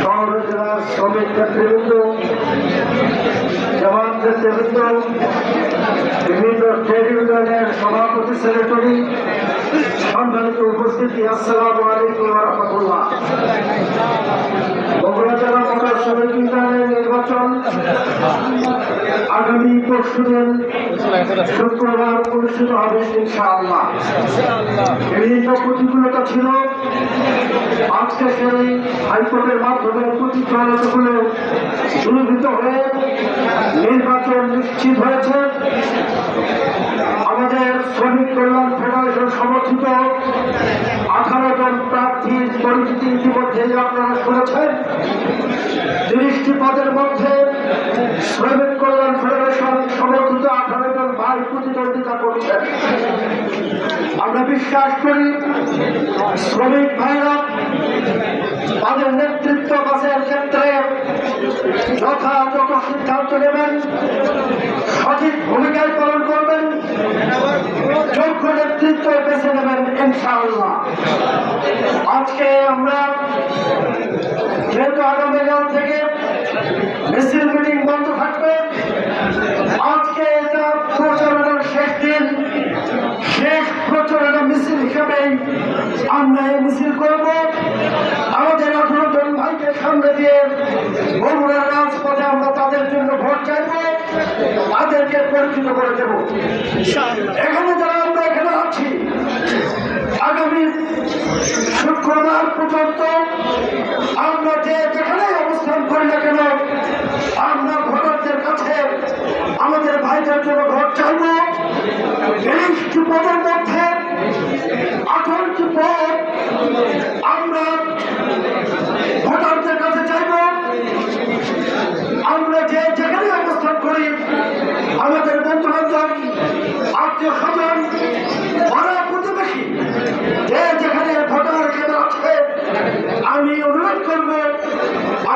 শহর জেলার শ্রমিক নেতৃবৃন্দ জওয়ান নেতৃবৃন্দ, বিভিন্ন ট্রেড ইউনিয়নের সভাপতি, সেক্রেটারি, সম্মানিত উপস্থিতি, আসসালামু আলাইকুম রহমতুল্লাহ। বগুড়া জেলা মোটর শ্রমিক ইউনিয়নের নির্বাচন আগামী পরশু দিন আমাদের শ্রমিক কল্যাণ ফেডারেশন সমর্থিত আঠারো জন প্রার্থীর পরিচিতি ইতিমধ্যেই আপনারা শুনেছেন। তিরিশটি পদের মধ্যে শ্রমিক কল্যাণ সমর্থিত আঠারো জন ভাই প্রতিদ্বন্দ্বিতা করছেন আমরা বিশ্বাস করি, শ্রমিক ভাইরা তাদের নেতৃত্ব বাসের ক্ষেত্রে যথাযথ সিদ্ধান্ত নেবেন, সঠিক ভূমিকায় পালন করবেন, যোগ্য নেতৃত্ব বেছে নেবেন ইনশাআল্লাহ। আজকে আমরা যেহেতু আগামীকাল থেকে মিছিল মিটিং বন্ধ থাকবে আমরা এই মিছিল করব। আমাদের আঠারো জন ভাইকে সামনে দিয়ে বগুড়ার রাজপথে আমরা তাদের জন্য ভোট চাইব, তাদেরকে পরিচিত করে দেব। এখানে যারা আমরা এখানে আছি, আগামী শুক্রবার পর্যন্ত আমরা যে যেখানে অবস্থান করি না কেন, আমরা ভোটারদের কাছে আমাদের ভাইদের জন্য ভোট চাইব। তিরিশটি পদের আমরা যে যেখানে অবস্থান করি, আমাদের বন্ধু বান্ধব আত্মীয় স্বজন পাড়া প্রতিবেশী, যে যেখানে ভোটার কেন্দ্র আছে, আমি অনুরোধ করব,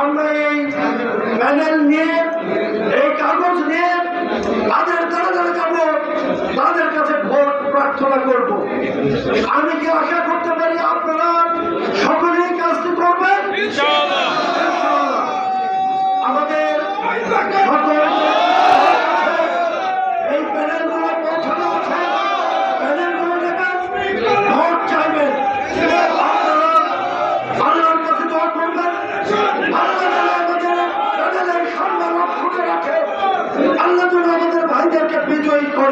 আমরা এই প্যানেল নিয়ে, এই কাগজ নিয়ে, তাদের দ্বারা দ্বারা যাব, তাদের কাছে ভোট প্রার্থনা করব। আমি কি আশা করতে পারি আপনারা সকলেই কাজটি করবেন আমাদের সকল এই প্যানেলগুলো পৌঁছানো আছে প্যানেলগুলো নেবেন ভোট চাইবেন আপনারা আল্লাহর কাছে দোয়া করবেন আল্লাহ যেন আমাদের প্যানেলের সম্মান অক্ষুণ্ণ রাখে আল্লাহ যেন আমাদের ভাইদেরকে বিজয়ী করে সম্মানিত ভাইয়েরা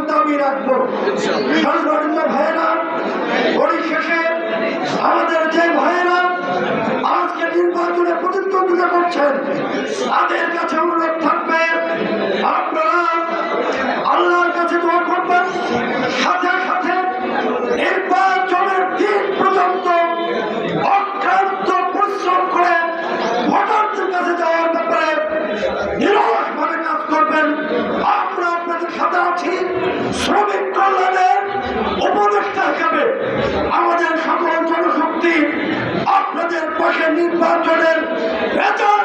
দাবি রাখব। সংগঠিত ভাইয়েরা পরিশেষে আমাদের যে ভাইয়েরা আজকে নির্বাচনে প্রতিদ্বন্দ্বিতা করছেন আছি শ্রমিক কল্যাণের উপদেষ্টা হিসাবে আমাদের সকল জনশক্তি আপনাদের পাশে নির্বাচনের রেজাল্ট